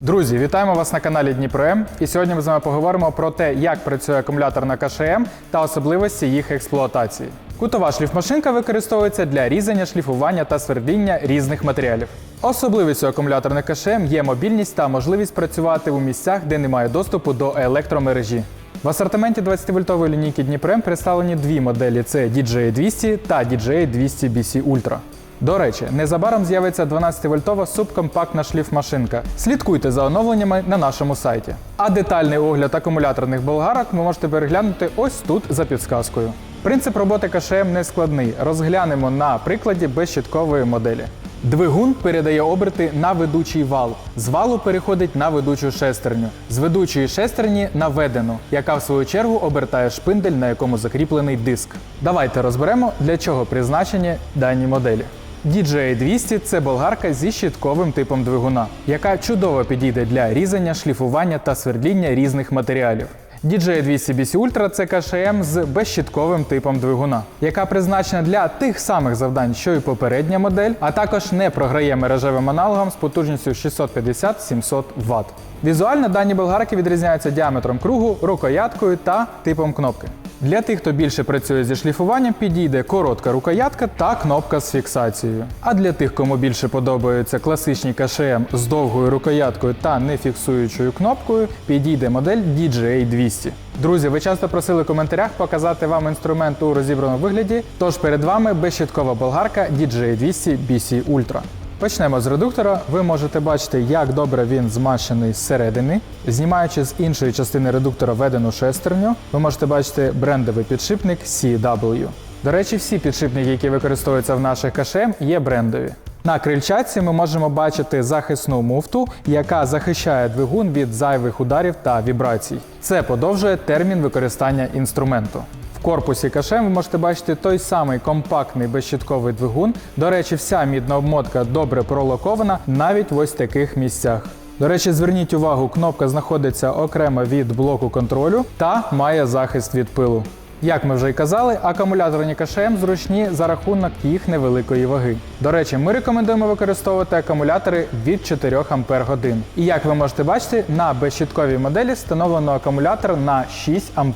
Друзі, вітаємо вас на каналі Дніпром. І сьогодні ми з вами поговоримо про те, як працює акумулятор на КШМ та особливості їх експлуатації. Кутова шліфмашинка використовується для різання, шліфування та свердління різних матеріалів. Особливістю акумуляторних КШМ є мобільність та можливість працювати у місцях, де немає доступу до електромережі. В асортименті 20-вольтової лінійки Дніпрем представлені дві моделі: це DJI 200 та DJI 200 BC Ultra. До речі, незабаром з'явиться 12-вольтова субкомпактна шліфмашинка. Слідкуйте за оновленнями на нашому сайті. А детальний огляд акумуляторних болгарок ви можете переглянути ось тут за підсказкою. Принцип роботи КШМ не складний. Розглянемо на прикладі безщиткової моделі. Двигун передає оберти на ведучий вал. З валу переходить на ведучу шестерню. З ведучої шестерні на ведену, яка в свою чергу обертає шпиндель, на якому закріплений диск. Давайте розберемо, для чого призначені дані моделі. DJI 200 – це болгарка зі щитковим типом двигуна, яка чудово підійде для різання, шліфування та свердління різних матеріалів. DJI 200 BC Ultra – це КШМ з безщитковим типом двигуна, яка призначена для тих самих завдань, що й попередня модель, а також не програє мережевим аналогом з потужністю 650-700 Вт. Візуально дані болгарки відрізняються діаметром кругу, рукояткою та типом кнопки. Для тих, хто більше працює зі шліфуванням, підійде коротка рукоятка та кнопка з фіксацією. А для тих, кому більше подобаються класичні КШМ з довгою рукояткою та нефіксуючою кнопкою, підійде модель DJI 200. Друзі, ви часто просили в коментарях показати вам інструмент у розібраному вигляді, тож перед вами безщиткова болгарка DJI 200 BC Ultra. Почнемо з редуктора. Ви можете бачити, як добре він змащений зсередини. Знімаючи з іншої частини редуктора ведену шестерню, ви можете бачити брендовий підшипник CW. До речі, всі підшипники, які використовуються в наших КШМ, є брендові. На крильчатці ми можемо бачити захисну муфту, яка захищає двигун від зайвих ударів та вібрацій. Це подовжує термін використання інструменту. В корпусі кашем ви можете бачити той самий компактний безщитковий двигун. До речі, вся мідна обмотка добре пролокована навіть в ось таких місцях. До речі, зверніть увагу, кнопка знаходиться окремо від блоку контролю та має захист від пилу. Як ми вже й казали, акумуляторні КШМ зручні за рахунок їх невеликої ваги. До речі, ми рекомендуємо використовувати акумулятори від 4 Ах. І як ви можете бачити, на безщитковій моделі встановлено акумулятор на 6 Ах.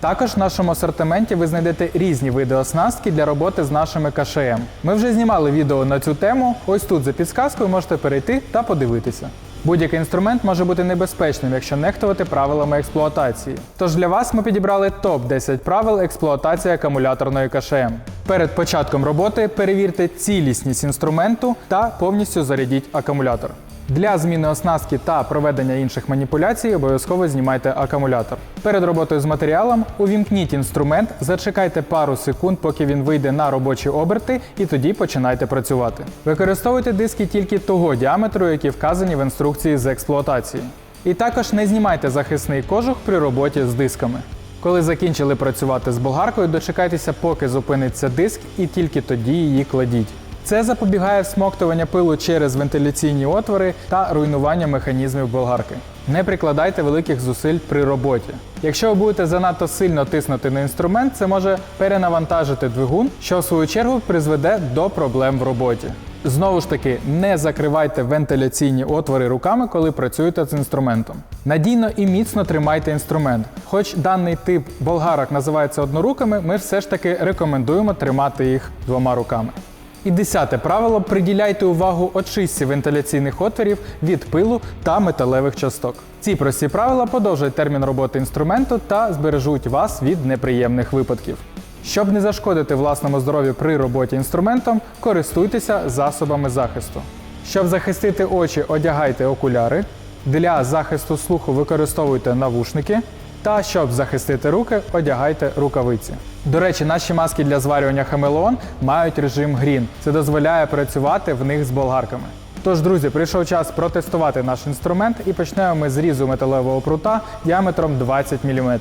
Також в нашому асортименті ви знайдете різні види оснастки для роботи з нашими КШМ. Ми вже знімали відео на цю тему. Ось тут за підсказкою можете перейти та подивитися. Будь-який інструмент може бути небезпечним, якщо нехтувати правилами експлуатації. Тож для вас ми підібрали топ-10 правил експлуатації акумуляторної КШМ. Перед початком роботи перевірте цілісність інструменту та повністю зарядіть акумулятор. Для зміни оснастки та проведення інших маніпуляцій обов'язково знімайте акумулятор. Перед роботою з матеріалом увімкніть інструмент, зачекайте пару секунд, поки він вийде на робочі оберти, і тоді починайте працювати. Використовуйте диски тільки того діаметру, які вказані в інструкції з експлуатації. І також не знімайте захисний кожух при роботі з дисками. Коли закінчили працювати з болгаркою, дочекайтеся, поки зупиниться диск, і тільки тоді її кладіть. Це запобігає всмоктування пилу через вентиляційні отвори та руйнування механізмів болгарки. Не прикладайте великих зусиль при роботі. Якщо ви будете занадто сильно тиснути на інструмент, це може перенавантажити двигун, що в свою чергу призведе до проблем в роботі. Знову ж таки, не закривайте вентиляційні отвори руками, коли працюєте з інструментом. Надійно і міцно тримайте інструмент. Хоч даний тип болгарок називається одноруками, ми все ж таки рекомендуємо тримати їх двома руками. І десяте правило: приділяйте увагу очистці вентиляційних отворів від пилу та металевих часток. Ці прості правила подовжують термін роботи інструменту та збережуть вас від неприємних випадків. Щоб не зашкодити власному здоров'ю при роботі інструментом, користуйтеся засобами захисту. Щоб захистити очі, одягайте окуляри. Для захисту слуху використовуйте навушники. Та щоб захистити руки, одягайте рукавиці. До речі, наші маски для зварювання хамелеон мають режим грін. Це дозволяє працювати в них з болгарками. Тож, друзі, прийшов час протестувати наш інструмент і почнемо ми з різу металевого прута діаметром 20 мм.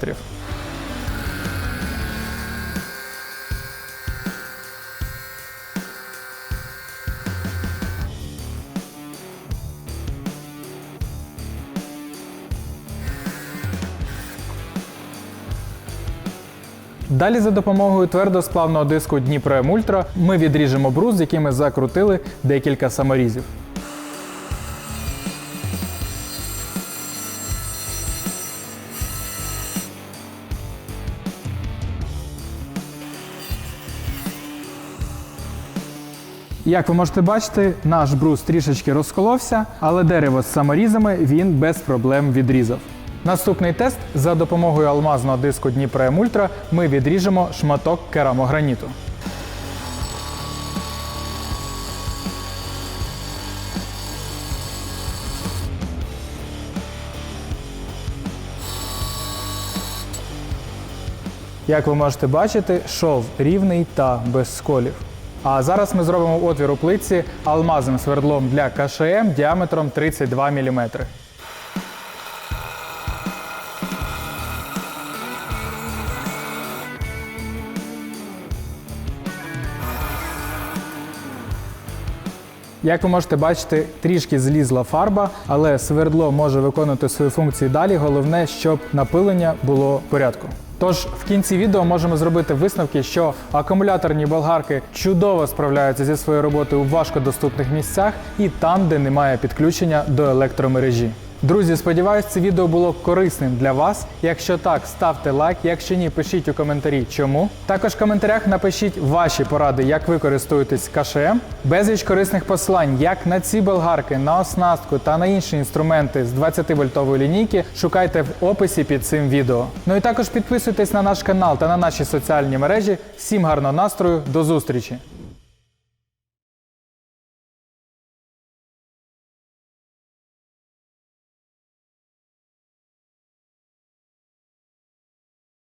Далі за допомогою твердосплавного диску Дніпро Емультра ми відріжемо брус, з ми закрутили декілька саморізів. Як ви можете бачити, наш брус трішечки розколовся, але дерево з саморізами він без проблем відрізав. Наступний тест за допомогою алмазного диску Дніпро М Ультра ми відріжемо шматок керамограніту. Як ви можете бачити, шов рівний та без сколів. А зараз ми зробимо отвір у плитці алмазним свердлом для КШМ діаметром 32 мм. Як ви можете бачити, трішки злізла фарба, але свердло може виконувати свої функції далі. Головне, щоб напилення було в порядку. Тож в кінці відео можемо зробити висновки, що акумуляторні болгарки чудово справляються зі своєю роботою у важкодоступних місцях і там, де немає підключення до електромережі. Друзі, сподіваюсь, це відео було корисним для вас. Якщо так, ставте лайк. Якщо ні, пишіть у коментарі, чому. Також в коментарях напишіть ваші поради, як ви користуєтесь КШМ. Безліч корисних посилань, як на ці болгарки, на оснастку та на інші інструменти з 20-вольтової лінійки, шукайте в описі під цим відео. Ну і також підписуйтесь на наш канал та на наші соціальні мережі. Всім гарного настрою, до зустрічі!